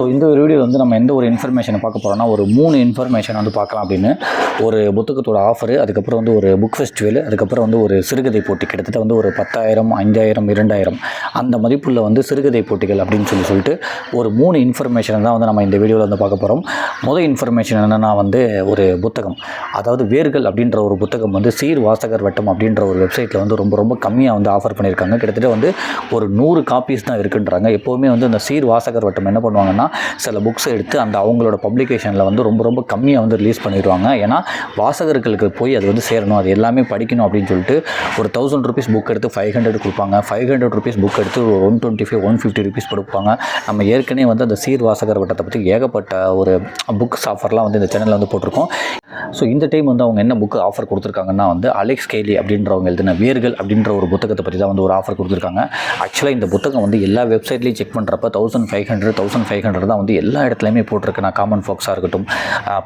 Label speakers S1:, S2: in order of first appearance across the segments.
S1: So இந்த ஒரு video வந்து நம்ம எந்த ஒரு இன்ஃபர்மேஷனை பார்க்க போகிறோம்னா ஒரு மூணு இன்ஃபர்மேஷன் வந்து பார்க்கலாம் அப்படின்னு. ஒரு புத்தகத்தோட ஆஃபர் அதுக்கப்புறம் வந்து ஒரு புக் ஃபெஸ்டிவல் அதுக்கப்புறம் வந்து ஒரு சிறுகதை போட்டி கிட்டத்தட்ட வந்து ஒரு பத்தாயிரம் அஞ்சாயிரம் இரண்டாயிரம். அந்த மதிப்புள்ள வந்து சிறுகதை போட்டிகள் அப்படின்னு சொல்லி சொல்லிட்டு ஒரு மூணு இன்ஃபர்மேஷன் தான் வந்து நம்ம இந்த வீடியோவில் வந்து பார்க்க போகிறோம் முதல் இன்ஃபர்மேஷன் என்னென்னா வந்து ஒரு புத்தகம். அதாவது வேர்கள் அப்படின்ற ஒரு புத்தகம் வந்து சீர் வாசகர் வட்டம் அப்படின்ற ஒரு வெப்சைட்டில் வந்து ரொம்ப ரொம்ப கம்மியாக வந்து ஆஃபர் பண்ணியிருக்காங்க. கிட்டத்தட்ட வந்து ஒரு நூறு காப்பீஸ் தான் இருக்குன்றாங்க. எப்போவுமே வந்து அந்த சீர் வாசகர் வட்டம் என்ன பண்ணுவாங்கன்னா சில புக்ஸ் எடுத்து அந்த அவங்களோட பப்ளிகேஷனில் வந்து ரொம்ப ரொம்ப கம்மியாக வந்து ரிலீஸ் பண்ணிடுவாங்க ஏன்னா வாசகர்களுக்கு போய் அது வந்து சேரணும். அது எல்லாமே படிக்கணும் அப்படின்னு சொல்லிட்டு ஒரு தௌசண்ட் ருபீஸ் புக் எடுத்து ஃபைவ் ஹண்ட்ரட் கொடுப்பாங்க. ஃபைவ் ஹண்ட்ரட் ருபீஸ் புக் எடுத்து ஒரு one twenty five one fifty rupees கொடுப்பாங்க. நம்ம ஏற்கனவே வந்து அந்த சீர் வாசகர் வட்டத்தை பற்றி ஏகப்பட்ட ஒரு புக்ஸ் ஆஃபர்லாம் வந்து இந்த சேனலில் வந்து போட்டிருக்கோம். ஸோ இந்த டைம் வந்து அவங்க என்ன புக்கு ஆஃபர் கொடுத்துருக்காங்கன்னா வந்து அலெக்ஸ் கேலி அப்படின்றவங்க எழுதின வேர்கள் அப்படின்ற ஒரு புத்தகத்தை பற்றி தான் வந்து ஒரு ஆஃபர் கொடுத்துருக்காங்க. ஆக்சுவலாக இந்த புத்தகம் வந்து எல்லா வெப்சைட்லையும் செக் பண்ணுறப்ப thousand five hundred thousand five hundred தான் வந்து எல்லா இடத்துலையுமே போட்டிருக்கு. நான் காமன் ஃபாக்ஸாக இருக்கட்டும்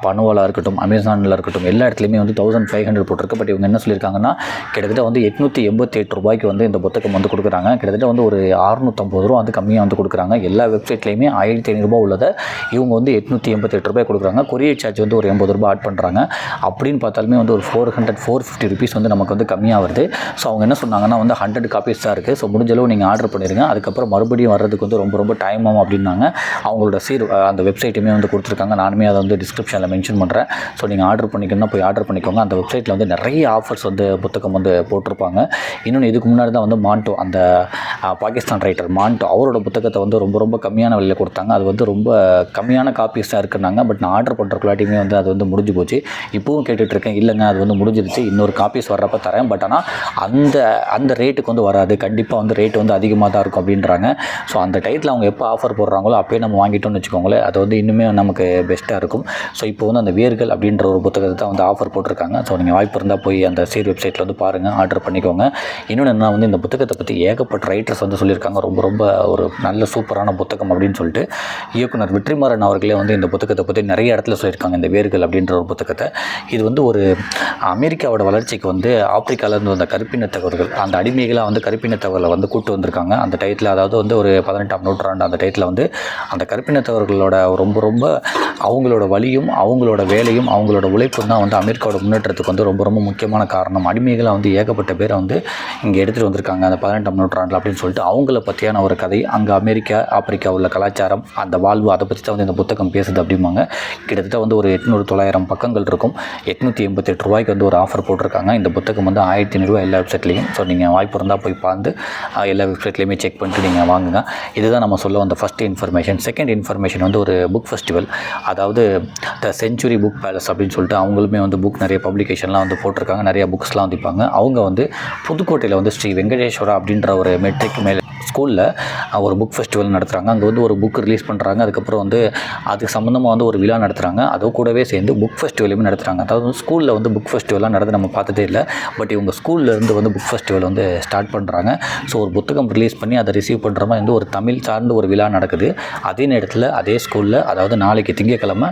S1: பனுவலாக இருக்கட்டும் அமேசானில் இருக்கட்டும் எல்லா இடத்துலையுமே வந்து தௌசண்ட் ஃபைவ் ஹண்ட்ரட் போட்டிருக்கு. பட் இவங்க என்ன சொல்லியிருக்காங்கன்னா கிட்டத்தட்ட வந்து எட்நூற்றி எண்பத்தி எட்டு ரூபாய்க்கு வந்து இந்த புத்தகம் வந்து கொடுக்குறாங்க. கிட்டத்தட்ட வந்து ஒரு அறுநூற்றம்பது ரூபா வந்து கம்மியாக வந்து கொடுக்குறாங்க. எல்லா வெப்சைட்லையுமே ஆயிரத்தி ஐநூறுரூபா உள்ளதை இவங்க வந்து எட்நூற்றி எண்பத்தி எட்டு ரூபாய் கொடுக்குறாங்க. கொரியர் சார்ஜ் வந்து ஒரு எண்பது ரூபாய் ஆட் பண்ணுறாங்க அப்படின்னு பார்த்தாலுமே வந்து ஒரு four hundred four fifty rupees வந்து நமக்கு வந்து கம்மியாக வருது ஸோ அவங்க என்ன சொன்னாங்கன்னா வந்து ஹண்ட்ரட் காப்பீஸ் தான் இருக்குது ஸோ முடிஞ்ச அளவு நீங்கள் ஆர்டர் பண்ணிடுங்க அதுக்கப்புறம் மறுபடியும் வர்றதுக்கு வந்து ரொம்ப ரொம்ப டைம் ஆகும் அப்படின்னாங்க. அவங்களோட சீர் அந்த வெப்சைட்டுமே வந்து கொடுத்துருக்காங்க. நானுமே அதை வந்து டிஸ்கிரிப்ஷனில் மென்ஷன் பண்ணுறேன் ஸோ நீங்கள் ஆர்டர் பண்ணிக்கணும்னா போய் ஆர்டர் பண்ணிக்கோங்க. அந்த வெப்சைட்டில் வந்து நிறைய ஆஃபர்ஸ் வந்து புத்தகம் வந்து போட்டிருப்பாங்க. இன்னொன்று இதுக்கு முன்னாடி தான் வந்து மாண்டோ அந்த பாகிஸ்தான் ரைட்டர் மாண்டோ அவரோட புத்தகத்தை வந்து ரொம்ப ரொம்ப கம்மியான விலையில் கொடுத்தாங்க. அது வந்து ரொம்ப கம்மியான காப்பீஸ் தான் இருக்குனாங்க பட் நான் ஆர்டர் பண்ணுறக்குள்ளாட்டியுமே வந்து அது வந்து முடிஞ்சு போச்சு. இப்போவும் கேட்டுட்ருக்கேன். இல்லைங்க அது வந்து முடிஞ்சிருச்சு. இன்னொரு காப்பீஸ் வர்றப்ப தரேன். பட் ஆனால் அந்த அந்த ரேட்டுக்கு வந்து வராது. கண்டிப்பாக வந்து ரேட் வந்து அதிகமாக தான் இருக்கும் அப்படின்றாங்க. ஸோ அந்த டயத்தில் அவங்க எப்போ ஆஃபர் போடுறாங்களோ அப்போயே நம்ம வாங்கிட்டோம்னு வச்சுக்கோங்களேன். அது வந்து இன்னுமே நமக்கு பெஸ்ட்டாக இருக்கும். ஸோ இப்போ வந்து அந்த வேர்கள் அப்படின்ற ஒரு புத்தகத்தை தான் வந்து ஆஃபர் போட்டிருக்காங்க. ஸோ நீங்கள் வாய்ப்பு இருந்தால் போய் அந்த சேர் வெப்சைட்டில் வந்து பாருங்கள் ஆர்டர் பண்ணிக்கோங்க. இன்னொன்று என்ன வந்து இந்த புத்தகத்தை பற்றி ஏகப்பட்ட ரைட்டர்ஸ் வந்து சொல்லியிருக்காங்க. ரொம்ப ரொம்ப ஒரு நல்ல சூப்பரான புத்தகம் அப்படின்னு சொல்லிட்டு இயக்குனர் வெற்றிமாறன் அவர்களே வந்து இந்த புத்தகத்தை பற்றி நிறைய இடத்துல சொல்லியிருக்காங்க. இந்த வேர்கள் அப்படின்ற ஒரு புத்தகத்தை இது வந்து ஒரு அமெரிக்காவோட வளர்ச்சிக்கு வந்து ஆப்பிரிக்காவிலேருந்து வந்த கருப்பினத்தவர்கள் அந்த அடிமைகளாக வந்து கருப்பினத்தவர்களை வந்து கூட்டு வந்திருக்காங்க. அந்த டயத்தில் அதாவது வந்து ஒரு பதினெட்டாம் நூற்றாண்டு அந்த டயத்தில் வந்து அந்த கருப்பினத்தவர்களோட ரொம்ப ரொம்ப அவங்களோட வழியும் அவங்களோட வேலையும் அவங்களோட உழைப்பும் தான் வந்து அமெரிக்காவோட முன்னேற்றத்துக்கு வந்து ரொம்ப ரொம்ப முக்கியமான காரணம். அடிமைகளாக வந்து ஏகப்பட்ட பேரை வந்து இங்கே எடுத்துகிட்டு வந்திருக்காங்க. அந்த பதினெட்டாம் நூற்றாண்டில் அப்படின்னு சொல்லிட்டு அவங்கள பற்றியான ஒரு கதை அங்கே அமெரிக்கா ஆப்பிரிக்கா உள்ள கலாச்சாரம் அந்த வாழ்வு அதை பற்றி தான் வந்து இந்த புத்தகம் பேசுது அப்படிம்பாங்க. கிட்டத்தட்ட வந்து ஒரு எட்நூறு தொள்ளாயிரம் பக்கங்கள் இருக்கும். எட்நூற்றி எண்பத்தெட்டு ரூபாய்க்கு வந்து ஒரு ஆஃபர் போட்டிருக்காங்க. இந்த புத்தகம் வந்து ஆயிரத்தி ஐநூறுரூவா எல்லா வெப்சைட்லேயும் ஸோ நீங்கள் வாய்ப்பு இருந்தால் போய் பார்த்து எல்லா வெப்சைட்லேயுமே செக் பண்ணிட்டு நீங்கள் வாங்குங்க. இதுதான் நம்ம சொல்ல வந்த ஃபஸ்ட் இன்ஃபர்மேஷன் செகண்ட் இன்ஃபர்மேஷன் வந்து ஒரு புக் ஃபெஸ்டிவல் அதாவது த செஞ்சுரி புக் பேலஸ் அப்படின்னு சொல்லிட்டு அவங்களுமே வந்து புக் நிறைய பப்ளிகேஷன்லாம் வந்து போட்டிருக்காங்க. நிறைய புக்ஸ்லாம் வந்துப்பாங்க அவங்க வந்து புதுக்கோட்டையில் வந்து ஸ்ரீ வெங்கடேஸ்வரா அப்படின்ற ஒரு மெட்ரிக் மேல் ஸ்கூலில் ஒரு புக் ஃபெஸ்டிவல் நடத்துகிறாங்க அங்கே வந்து ஒரு புக் ரிலீஸ் பண்ணுறாங்க அதுக்கப்புறம் வந்து அதுக்கு சம்மந்தமாக வந்து ஒரு விழா நடத்துகிறாங்க அது கூடவே சேர்ந்து புக் ஃபெஸ்டிவலுமே நடத்துகிறாங்க அதாவது ஸ்கூலில் வந்து புக் ஃபெஸ்டிவல்லாம் நடந்து நம்ம பார்த்ததே இல்லை. பட் இவங்க ஸ்கூல்லேருந்து வந்து புக் ஃபெஸ்டிவல் வந்து ஸ்டார்ட் பண்ணுறாங்க ஸோ ஒரு புத்தகம் ரிலீஸ் பண்ணி அதை ரிசீவ் பண்ணுற மாதிரி வந்து ஒரு தமிழ் சார்ந்த ஒரு விழா நடக்குது. அதே நேரத்தில் அதே ஸ்கூலில் அதாவது நாளைக்கு திங்கக்கிழமை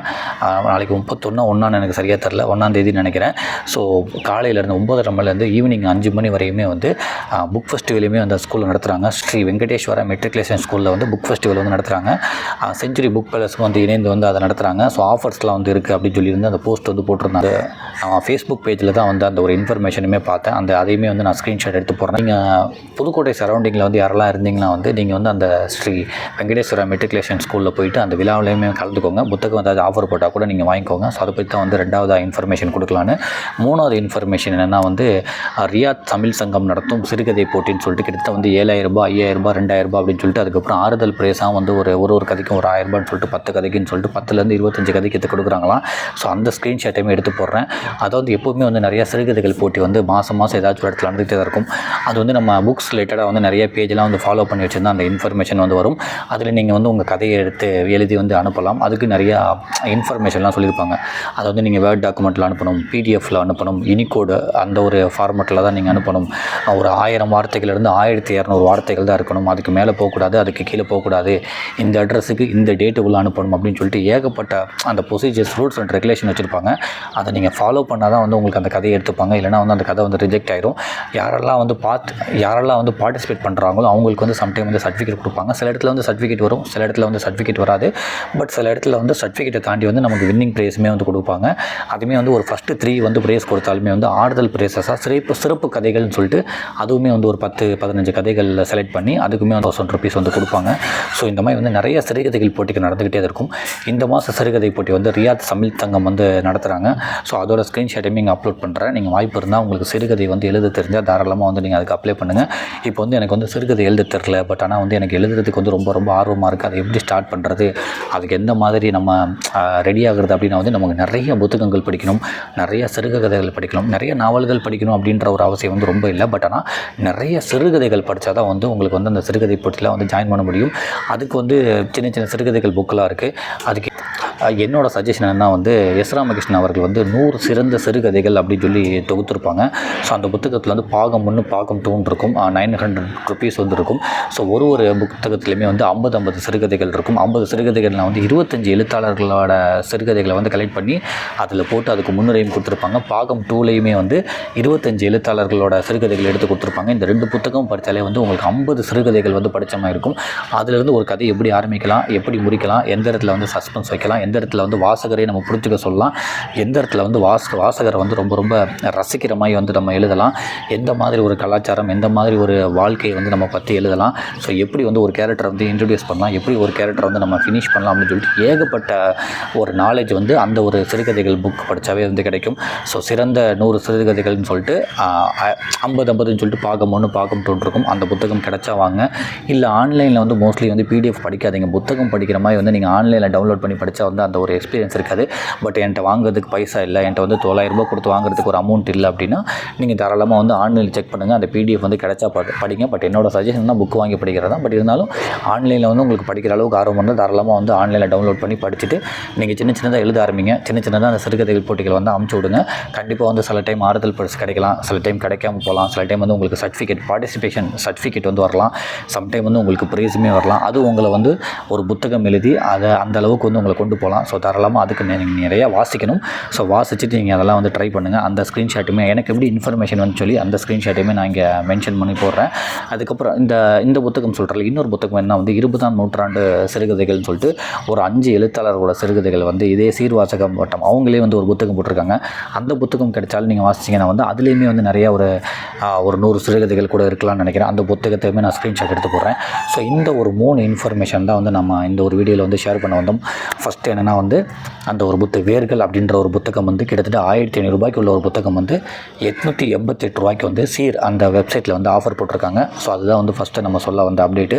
S1: நாளைக்கு முப்பத்தொன்று ஒன்றான்னு எனக்கு சரியாக தெரில ஒன்றாம் தேதி நினைக்கிறேன். ஸோ காலையிலேருந்து ஒம்பதரை மணிலேருந்து ஈவினிங் அஞ்சு மணி வரையுமே வந்து புக் ஃபெஸ்டிவலையுமே அந்த ஸ்கூலில் நடத்துகிறாங்க ஸ்ரீ வெங்கடேஸ்வர மெட்ரிகுலேஷன் ஸ்கூலில் வந்து புக் ஃபெஸ்டிவல் வந்து நடத்துகிறாங்க செஞ்சுரி புக் பேலஸ்க்கு வந்து இணைந்து வந்து அதை நடத்துகிறாங்க ஸோ ஆஃபர்ஸ்லாம் வந்து இருக்குது அப்படின்னு சொல்லியிருந்து அந்த போஸ்ட் வந்து போட்டிருந்தாங்க. நான் ஃபேஸ்புக் பேஜில் தான் வந்து அந்த ஒரு இன்ஃபர்மேஷனுமே பார்த்தேன். அந்த அதையுமே வந்து நான் ஸ்க்ரீன்ஷாட் எடுத்து போடுறேன். நீங்கள் புதுக்கோட்டை சரௌண்டிங்கில் வந்து யாரெல்லாம் இருந்தீங்கன்னா வந்து நீங்கள் வந்து அந்த ஸ்ரீ வெங்கடேஸ்வரா மெட்ரிகுலேஷன் ஸ்கூலில் போயிட்டு அந்த விழாவிலையுமே கலந்துக்கோங்க. புத்தகம் ஏதாவது ஆஃபர் போட்டால் கூட நீங்கள் வாங்கிக்கோங்க. ஸோ அதை பற்றி தான் வந்து ரெண்டாவது இன்ஃபர்மேஷன் கொடுக்கலான்னு. மூணாவது இன்ஃபர்மேஷன் என்னென்னா வந்து ரியாத் தமிழ் சங்கம் நடத்தும் சிறுகதை போட்டின்னு சொல்லிட்டு கிட்டத்தட்ட வந்து ஏழாயிரம் ரூபாய் ஐயாயிரம் ரூபாய் ரெண்டாயிரம் ரூபாய் அப்படின்னு சொல்லிட்டு அதுக்கப்புறம் ஆறுதல் பிரேஸாக வந்து ஒரு ஒரு ஒரு கதைக்கும் ஒரு ஆயிரம் ரூபான்னு சொல்லிட்டு பத்து கதைக்குன்னு சொல்லிட்டு பத்துலேருந்து இருபத்தஞ்சு கதைக்கு எடுத்து கொடுக்குறாங்களாம். ஸோ அந்த ஸ்க்ரீன்ஷாட்டையுமே எடுத்து போடுறேன். அதாவது எப்போவுமே வந்து நிறைய சிறுகதைகள் போட்டி வந்து மாதம் மாதம் ஏதாச்சும் ஒரு இடத்துல நடந்துகிட்டே தான் இருக்கும். அது வந்து நம்ம புக்ஸ் ரிலேட்டடாக வந்து நிறைய பேஜெலாம் வந்து ஃபாலோ பண்ணி வச்சுருந்தா அந்த இன்ஃபர்மேஷன் வந்து வரும். அதில் நீங்கள் வந்து உங்கள் கதையை எடுத்து எழுதி வந்து அனுப்பலாம். அதுக்கு நிறையா இன்ஃபர்மேஷன்லாம் சொல்லியிருப்பாங்க. அதை வந்து நீங்கள் வேர்ட் டாக்குமெண்ட்டில் அனுப்பணும் பிடிஎஃப்பில் அனுப்பணும் யூனிகோடு அந்த ஒரு ஃபார்மெட்டில் தான் நீங்கள் அனுப்பணும். ஒரு ஆயிரம் வார்த்தைகள்லேருந்து ஆயிரத்தி இரநூறு வார்த்தைகள் தான் இருக்கணும். அதுக்கு மேலே போகக்கூடாது அதுக்கு கீழே போகக்கூடாது. இந்த அட்ரஸுக்கு இந்த டேட்டுக்குள்ளே அனுப்பணும் அப்படின்னு சொல்லிட்டு ஏகப்பட்ட அந்த ப்ரொசீஜர்ஸ் ரூல்ஸ் அண்ட் ரெகுலேஷன் வச்சுருப்பாங்க. அதை நீங்கள் ஃபாலோ பண்ணால் தான் வந்து உங்களுக்கு அந்த கதையை எடுத்துப்பாங்க. இல்லைனா வந்து அந்த கதை வந்து ரிஜெக்ட் ஆயிரும். யாரெல்லாம் வந்து பார்த்து யாரெல்லாம் வந்து பார்ட்டிசிபேட் பண்ணுறாங்களோ அவங்களுக்கு வந்து சம்டைம் வந்து சர்டிஃபிகேட் கொடுப்பாங்க. சில இடத்துல வந்து சர்டிஃபிகேட் வரும் சில இடத்துல வந்து சர்டிஃபிகேட் வராது. பட் சில இடத்துல வந்து சர்டிஃபிகேட்டை தாண்டி வந்து நமக்கு வின்னிங் ப்ரைஸுமே வந்து கொடுப்பாங்க. அதுவுமே வந்து ஒரு ஃபஸ்ட்டு த்ரீ வந்து ப்ரைஸ் கொடுத்தாலுமே வந்து ஆறுதல் ப்ரைஸஸாக சிறப்பு சிறப்பு கதைகள்னு சொல்லிட்டு அதுவுமே வந்து ஒரு பத்து பதினஞ்சு கதைகளில் செலக்ட் பண்ணி அதுக்குமே வந்து தௌசண்ட் ருபீஸ் வந்து கொடுப்பாங்க. ஸோ இந்த மாதிரி வந்து நிறைய சிறுகதைகள் போட்டிகள் நடந்துக்கிட்டே இருக்கும். இந்த மாதம் சிறுகதை போட்டி வந்து ரியாத் தமிழ் தங்கம் வந்து நடத்துகிறாங்க ஸோ அதோட ஸ்க்ரீன்ஷாட்டையும் இங்கே அப்லோட் பண்ணுறேன் நீங்கள் வாய்ப்பு இருந்தால் உங்களுக்கு சிறுகதை வந்து எழுத தெரிஞ்சால் தாராளமாக வந்து நீங்கள் அதுக்கு அப்ளை பண்ணுங்கள் இப்போ வந்து எனக்கு வந்து சிறுகதை எழுத தெரில பட் ஆனால் வந்து எனக்கு எழுதுறதுக்கு வந்து ரொம்ப ரொம்ப ஆர்வமாக இருக்குது அதை எப்படி ஸ்டார்ட் பண்ணுறது அதுக்கு எந்த மாதிரி நம்ம ரெடி ஆகிறது அப்படின்னா வந்து நமக்கு நிறைய புத்தகங்கள் படிக்கணும் நிறைய சிறுகதைகள் படிக்கணும் நிறைய நாவல்கள் படிக்கணும் அப்படின்ற ஒரு அவசியம் வந்து ரொம்ப இல்லை. பட் ஆனால் நிறைய சிறுகதைகள் படித்தா தான் வந்து உங்களுக்கு வந்து அந்த சிறுகதை போட்டியில் வந்து ஜாயின் பண்ண முடியும். அதுக்கு வந்து சின்ன சின்ன சிறுகதைகள் புக்கெலாம் இருக்குது அதுக்கு என்னோட சஜஷன் என்ன வந்து எஸ் ராமகிருஷ்ணன் அவர்கள் வந்து நூறு சிறந்த சிறுகதைகள் அப்படின்னு சொல்லி தொகுத்துருப்பாங்க. ஸோ அந்த புத்தகத்தில் வந்து பாகம் ஒன்று பாகம் டூன்னு இருக்கும். நைன் ஹண்ட்ரட் ருபீஸ் வந்து இருக்கும். ஸோ ஒரு ஒரு புத்தகத்துலையுமே வந்து ஐம்பது ஐம்பது சிறுகதைகள் இருக்கும். ஐம்பது சிறுகதைகள்லாம் வந்து இருபத்தஞ்சி எழுத்தாளர்களோட சிறுகதைகளை வந்து கலெக்ட் பண்ணி அதில் போட்டு அதுக்கு முன்னுரையும் கொடுத்துருப்பாங்க. பாகம் டூலையுமே வந்து இருபத்தஞ்சி எழுத்தாளர்களோட சிறுகதைகள் எடுத்து கொடுத்துருப்பாங்க. இந்த ரெண்டு புத்தகம் படித்தாலே வந்து உங்களுக்கு ஐம்பது சிறுகதைகள் வந்து படித்த மாதிரி இருக்கும். அதிலிருந்து ஒரு கதை எப்படி ஆரம்பிக்கலாம் எப்படி முடிக்கலாம் எந்த இடத்துல வந்து சஸ்பென்ஸ் வைக்கலாம் எந்த இடத்துல வந்து வாசகரை நம்ம புரிஞ்சுக்க சொல்லலாம். எந்த இடத்துல வந்து வாச வாசகரை வந்து ரொம்ப ரொம்ப ரசிக்கிற மாதிரி வந்து நம்ம எழுதலாம். எந்த மாதிரி ஒரு கலாச்சாரம் எந்த மாதிரி ஒரு வாழ்க்கையை வந்து நம்ம பற்றி எழுதலாம். ஸோ எப்படி வந்து ஒரு கேரக்டரை வந்து இன்ட்ரடியூஸ் பண்ணலாம் எப்படி ஒரு கேரக்டரை வந்து நம்ம ஃபினிஷ் பண்ணலாம் அப்படின்னு சொல்லிட்டு ஏகப்பட்ட ஒரு நாலேஜ் வந்து அந்த ஒரு சிறுகதைகள் புக் படித்தாவே வந்து கிடைக்கும். ஸோ சிறந்த நூறு சிறுகதைகள்னு சொல்லிட்டு ஐம்பது ஐம்பதுன்னு சொல்லிட்டு பார்க்கமோன்னு ஒன்று பாகம் அந்த புத்தகம் கிடைச்சா வாங்க. இல்லை ஆன்லைனில் வந்து மோஸ்ட்லி வந்து பிடிஎஃப் படிக்காதீங்க. புத்தகம் படிக்கிற மாதிரி வந்து நீங்கள் ஆன்லைனில் டவுன்லோட் பண்ணி படித்தா வந்து அந்த ஒரு எக்ஸ்பீரியன்ஸ் இருக்காது. பட் என்கிட்ட வாங்குறதுக்கு பைசா இல்லை. என்கிட்ட வந்து தொள்ளாயிரம் ரூபாய் கொடுத்து வாங்குறதுக்கு ஒரு அமௌண்ட் இல்லை அப்படின்னா நீங்கள் தாராளமாக வந்து ஆன்லைனில் செக் பண்ணுங்கள் அந்த பிடிஎஃப் வந்து கிடைச்சா படி படிங்க. பட் என்னோட சஜஷன்னா புக் வாங்கி படிக்கிறது. தான் பட் இருந்தாலும் ஆன்லைனில் வந்து உங்களுக்கு படிக்கிற அளவுக்கு ஆர்வம் இருந்தால் தாராளமாக வந்து ஆன்லைனில் டவுன்லோட் பண்ணி படிச்சுட்டு நீங்கள் சின்ன சின்னதாக எழுத ஆரம்பிங்க. சின்ன சின்னதாக அந்த சிறுகதைகள் போட்டிகள் வந்து அமுச்சு விடுங்க. கண்டிப்பாக வந்து சில டைம் ஆறுதல் பரிசு கிடைக்கலாம். சில டைம் கிடைக்காம போகலாம். சில டைம் வந்து உங்களுக்கு சர்டிஃபிகேட் பார்ட்டிசிபேஷன் சர்டிஃபிகேட் வந்து வரலாம். சம்டைம் வந்து உங்களுக்கு ப்ரைஸுமே வரலாம். அது உங்களை வந்து ஒரு புத்தகம் எழுதி அதை அந்த அளவுக்கு வந்து உங்களை கொண்டு போகலாம். ஸோ தாராளமாக அதுக்கு நீங்கள் நிறையா வாசிக்கணும். ஸோ வாசிச்சுட்டு நீங்கள் அதெல்லாம் வந்து ட்ரை பண்ணுங்கள் அந்த ஸ்க்ரீன்ஷாட்டுமே எனக்கு எப்படி இன்ஃபர்மேஷன் வந்து சொல்லி அந்த ஸ்க்ரீன்ஷாட்டையுமே நான் இங்கே மென்ஷன் பண்ணி போடுறேன். அதுக்கப்புறம் இந்த இந்த புத்தகம் சொல்கிறல இன்னொரு புத்தகம் என்ன வந்து இருபதாம் நூற்றாண்டு சிறுகதைகள்னு சொல்லிட்டு ஒரு அஞ்சு எழுத்தாளர்களோட சிறுகதைகள் வந்து இதே சீர்வாசகம் வட்டம். அவங்களே வந்து ஒரு புத்தகம் போட்டிருக்காங்க. அந்த புத்தகம் கிடைச்சாலும் நீங்கள் வாசிச்சிங்கன்னா வந்து அதுலேயுமே வந்து நிறைய ஒரு ஒரு நூறு சிறுகதைகள் கூட இருக்கலாம்னு நினைக்கிறேன். அந்த புத்தகத்தையுமே நான் ஸ்க்ரீன்ஷாட் எடுத்து போடுறேன். ஸோ இந்த ஒரு மூணு இன்ஃபர்மேஷன் தான் வந்து நம்ம இந்த ஒரு வீடியோவில் வந்து ஷேர் பண்ண வந்தோம். ஃபஸ்ட்டு என்னென்னா வந்து அந்த ஒரு புத்த வேர்கள் அப்படின்ற ஒரு புத்தகம் வந்து கிட்டத்தட்ட ஆயிரத்தி ஐநூறுரூபாய்க்கு உள்ள ஒரு புத்தகம் வந்து எட்நூற்றி எண்பத்தெட்டு ரூபாய்க்கு வந்து சீர் அந்த வெப்சைட்டில் வந்து ஆஃபர் போட்டிருக்காங்க. ஸோ அதுதான் வந்து ஃபஸ்ட்டு நம்ம சொல்ல வந்த அப்டேட்டு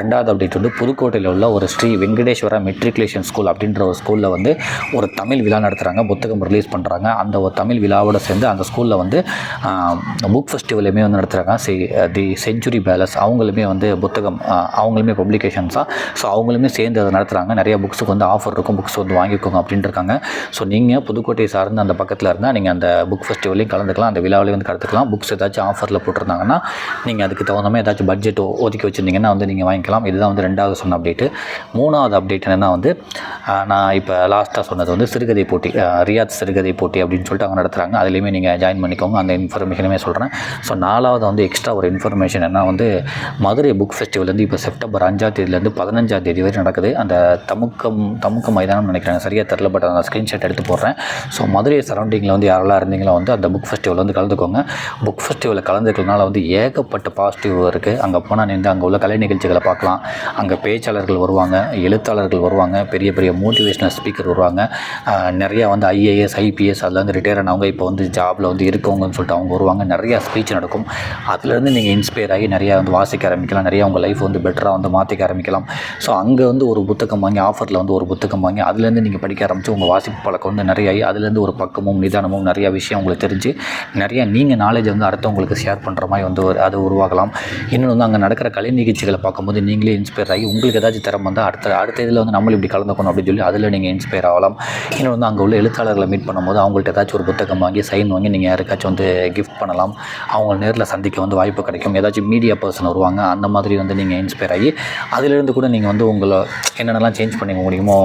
S1: ரெண்டாவது அப்டேட் வந்து புதுக்கோட்டையில் உள்ள ஒரு ஸ்ரீ வெங்கடேஸ்வரா மெட்ரிகுலேஷன் ஸ்கூல் அப்படின்ற ஒரு ஸ்கூலில் வந்து ஒரு தமிழ் விழா நடத்துகிறாங்க புத்தகம் ரிலீஸ் பண்ணுறாங்க அந்த ஒரு தமிழ் விழாவோட சேர்ந்து அந்த ஸ்கூலில் வந்து புக் ஃபெஸ்டிவலுமே வந்து நடத்துகிறாங்க சி தி செஞ்சுரி பேலஸ் அவங்களுமே வந்து புத்தகம் அவங்களுமே பப்ளிகேஷன்ஸாக ஸோ அவங்களுமே சேர்ந்து அதை நடத்துகிறாங்க நிறைய புக்ஸுக்கு வந்து ஆஃபர் இருக்கும். புக்ஸ் வந்து வாங்கிக்கோங்க அப்படின்ட்டு இருக்காங்க ஸோ நீங்கள் புதுக்கோட்டை சார்ந்து அந்த பக்கத்தில் இருந்தால் நீங்கள் அந்த புக் ஃபெஸ்டிவலையும் கலந்துக்கலாம் அந்த விழாவிலையும் வந்து கலந்துக்கலாம். புக்ஸ் ஏதாச்சும் ஆஃபரில் போட்டிருந்தாங்கன்னா நீங்கள் அதுக்கு தகுந்த மாதிரி ஏதாச்சும் பட்ஜெட் ஒதுக்கி வச்சுருந்தீங்கன்னா வந்து நீங்கள் வாங்கிக்கலாம். இதுதான் வந்து ரெண்டாவது சொன்ன அப்டேட்டு மூணாவது அப்டேட் என்னென்னா வந்து நான் இப்போ லாஸ்ட்டாக சொன்னது வந்து சிறுகதை போட்டி ரியாத் சிறுகதை போட்டி அப்படின்னு சொல்லிட்டு அவங்க நடத்துகிறாங்க அதுலேயுமே நீங்கள் ஜாயின் பண்ணிக்கோங்க. அந்த இன்ஃபர்மேஷனுமே சொல்கிறேன் ஸோ நாலாவது வந்து எக்ஸ்ட்ரா ஒரு இன்ஃபர்மேஷன் என்ன வந்து மதுரை புக் ஃபெஸ்டிவல் வந்து இப்போ செப்டம்பர் அஞ்சாம் தேதியிலேருந்து பதினஞ்சாம் தேதி வரை நடக்குது. அந்த தமுக்கம் தமுக்கம் மைதானம் நினைக்கிறாங்க சரியாக தெரில பட் அந்த ஸ்க்ரீன்ஷாட் எடுத்து போடுறேன். ஸோ மதுரை சரௌண்டிங்கில் வந்து யாரெல்லாம் இருந்தீங்களோ வந்து அந்த புக் ஃபெஸ்டிவல் வந்து கலந்துக்கோங்க. புக் ஃபெஸ்டிவலில் கலந்துக்கிறதுனால வந்து ஏகப்பட்ட பாசிட்டிவ் இருக்குது அங்கே போனால் நின்று அங்கே உள்ள கலை நிகழ்ச்சிகளை பார்க்கலாம். அங்கே பேச்சாளர்கள் வருவாங்க எழுத்தாளர்கள் வருவாங்க பெரிய பெரிய மோட்டிவேஷனல் ஸ்பீக்கர் வருவாங்க. நிறையா வந்து ஐஏஎஸ் ஐபிஎஸ் அதில் வந்து ரிட்டையர் ஆனவங்க இப்போ வந்து ஜாபில் வந்து இருக்கவங்கன்னு சொல்லிட்டு அவங்க வருவாங்க. நிறையா ஸ்பீச் நடக்கும். அதுலேருந்து நீங்கள் இன்ஸ்பயர் ஆகி நிறையா வந்து வாசிக்க ஆரம்பிக்கலாம். நிறையா உங்கள் லைஃப் வந்து பெட்டராக வந்து மாற்றிக்க ஆரம்பிக்கலாம். ஸோ அங்கே வந்து ஒரு புத்தகம் வாங்கி ஆஃபரில் வந்து ஒரு புத்தகம் வாங்கி அதுலேருந்து நீங்கள் படிக்க ஆரம்பித்து உங்கள் வாசிப்பு பழக்கம் வந்து நிறைய ஆகி அதுலேருந்து ஒரு பக்கமும் நிதானமும் நிறையா விஷயம் உங்களுக்கு தெரிஞ்சு நிறைய நீங்கள் நாலேஜ் வந்து அடுத்தவங்களுக்கு ஷேர் பண்ணுற மாதிரி வந்து ஒரு அது உருவாகலாம். இன்னொன்று வந்து அங்கே நடக்கிற கலை நிகழ்ச்சிகளை பார்க்கும்போது நீங்களே இன்ஸ்பயர் ஆகி உங்களுக்கு ஏதாச்சும் திறமை வந்து அடுத்த அடுத்த இதில் வந்து நம்மளும் இப்படி கலந்துக்கணும் அப்படின்னு சொல்லி அதில் நீங்கள் இன்ஸ்பயர் ஆகலாம். இன்னும் வந்து அங்கே உள்ள எழுத்தாளர்களை மீட் பண்ணும்போது அவங்கள்ட்ட ஏதாச்சும் ஒரு புத்தகம் வாங்கி சைன் வாங்கி நீங்கள் யாருக்காச்சும் வந்து கிஃப்ட் பண்ணலாம். அவங்க நேரில் சந்திக்க வந்து வாய்ப்பு கிடைக்கும். ஏதாச்சும் மீடியா பர்சன் வருவாங்க அந்த மாதிரி வந்து நீங்கள் இன்ஸ்பயர் ஆகி அதிலிருந்து கூட நீங்கள் வந்து உங்களை என்னென்னலாம் சேஞ்ச் பண்ணிக்க முடியுமோ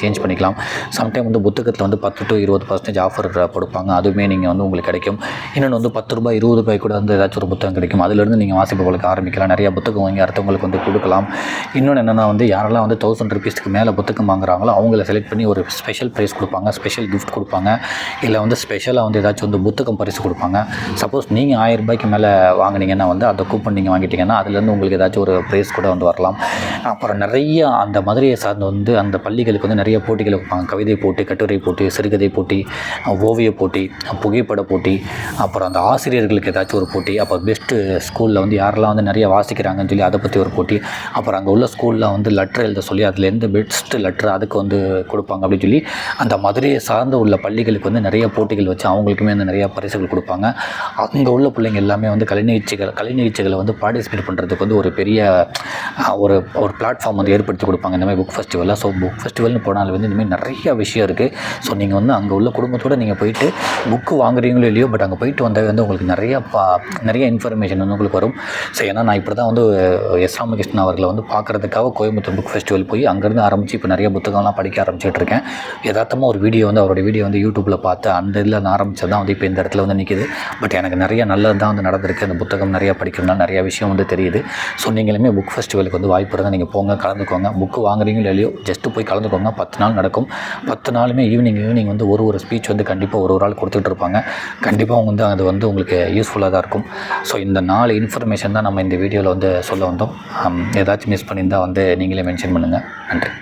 S1: சேஞ்ச் பண்ணிக்கலாம். சம்டைம் வந்து புத்தகத்தில் வந்து பத்து டு இருபது பர்சன்டேஜ் ஆஃபர் கொடுப்பாங்க அதுவுமே நீங்கள் வந்து உங்களுக்கு கிடைக்கும். இன்னொன்று வந்து பத்து ரூபாய் இருபது ரூபாய் கூட வந்து ஏதாச்சும் ஒரு புத்தகம் கிடைக்கும். அதிலிருந்து நீங்கள் வாசிப்பு ஆரம்பிக்கலாம். நிறைய புத்தகம் வாங்கி அடுத்தவங்களுக்கு வந்து கொடுக்கலாம். இன்னொன்று என்னென்னா வந்து யாரெல்லாம் வந்து தௌசண்ட் ருபீஸ்க்கு மேலே புத்தகம் வாங்குறாங்களோ அவங்கள செலக்ட் பண்ணி ஒரு ஸ்பெஷல் ப்ரைஸ் கொடுப்பாங்க. ஸ்பெஷல் கிஃப்ட் கொடுப்பாங்க. இல்லை வந்து ஸ்பெஷலாக வந்து ஏதாச்சும் வந்து புத்தகம் பரிசு கொடுப்பாங்க. சப்போஸ் நீங்கள் ஆயிரம் ரூபாய்க்கு மேலே வாங்குனீங்கன்னா வந்து அந்த கூப்பன் நீங்கள் வாங்கிட்டீங்கன்னா அதுலேருந்து உங்களுக்கு ஏதாச்சும் ஒரு ப்ரைஸ் கூட வந்து வரலாம். அப்புறம் நிறைய அந்த மதுரையை சார்ந்து வந்து அந்த பள்ளிகளுக்கு வந்து நிறைய போட்டிகள் வைப்பாங்க. கவிதை போட்டி கட்டுரை போட்டி சிறுகதை போட்டி ஓவிய போட்டி புகைப்பட போட்டி அப்புறம் அந்த ஆசிரியர்களுக்கு ஏதாச்சும் ஒரு போட்டி. அப்போ பெஸ்ட்டு ஸ்கூலில் வந்து யாரெல்லாம் வந்து நிறைய வாசிக்கிறாங்கன்னு சொல்லி அதை பற்றி ஒரு போட்டி. அப்புறம் அங்கே உள்ள ஸ்கூலில் வந்து லெட்டர் எழுத சொல்லி அதில் எந்த பெஸ்ட்டு லெட்டர் அதுக்கு வந்து கொடுப்பாங்க அப்படின்னு சொல்லி அந்த மதுரையை சார்ந்து உள்ள பள்ளிகளுக்கு வந்து நிறைய போட்டிகள் வச்சு அவங்களுக்குமே வந்து நிறையா பரிசுகள் கொடுப்பாங்க. அங்கே உள்ள பிள்ளைங்க எல்லாமே வந்து கலை நிகழ்ச்சிகள் கலை நிகழ்ச்சிகளை வந்து பார்ட்டிசிபேட் பண்ணுறதுக்கு வந்து ஒரு பெரிய ஒரு ஒரு பிளாட்ஃபார்ம் வந்து ஏற்படுத்தி கொடுப்பாங்க. இந்த மாதிரி புக் ஃபெஸ்டிவலாக ஸோ புக் ஃபெஸ்டிவல்னு போனால் வந்து இனிமேல் நிறைய விஷயம் இருக்குது. ஸோ நீங்கள் வந்து அங்கே உள்ள குடும்பத்தோடு நீங்கள் போயிட்டு புக்கு வாங்குறீங்களோ இல்லையோ பட் அங்கே போயிட்டு வந்தால் வந்து உங்களுக்கு நிறைய பா நிறைய இன்ஃபர்மேஷன் வந்து உங்களுக்கு வரும். ஸோ ஏன்னா நான் இப்படி தான் வந்து எஸ் ராமகிருஷ்ணன் அவர்களை வந்து பார்க்குறதுக்காக கோயம்புத்தூர் புக் ஃபெஸ்டிவல் போய் அங்கேருந்து ஆரம்பித்து இப்போ நிறைய புத்தகம்லாம் படிக்க ஆரம்பிச்சிட்டு இருக்கேன் யதார்த்தமாக ஒரு வீடியோ வந்து அவரோட வீடியோ வந்து யூடியூப்பில் பார்த்து அந்த இதில் நான் ஆரம்பித்தது தான் வந்து இப்போ இந்த இடத்துல வந்து நிற்கிது பட் எனக்கு நிறைய நல்லது தான் வந்து நடந்திருக்கு. அந்த புத்தகம் நிறையா படிக்கிறதுனால நிறைய விஷயம் வந்து தெரியுது. ஸோ நீங்களுமே புக் ஃபெஸ்டிவலுக்கு வந்து வாய்ப்பு இருந்தால் நீங்கள் போங்க கலந்துக்கோங்க. புக்கு வாங்குறீங்களோ இல்லையோ ஜஸ்ட்டு போய் கலந்துக்கோங்க. பத்து நாள் நடக்கும். பத்து நாளுமே ஈவினிங் ஈவினிங் வந்து ஒரு ஒரு ஸ்பீச் வந்து கண்டிப்பாக ஒரு ஒரு ஆள் கொடுத்துட்டு இருப்பாங்க. கண்டிப்பாக அவங்க வந்து அது வந்து உங்களுக்கு யூஸ்ஃபுல்லாக தான் இருக்கும். ஸோ இந்த நாலு இன்ஃபர்மேஷன் தான் நம்ம இந்த வீடியோவில் வந்து சொல்ல வந்தோம். ஏதாச்சும் மிஸ் பண்ணியிருந்தால் வந்து நீங்களே மென்ஷன் பண்ணுங்கள் நன்றி.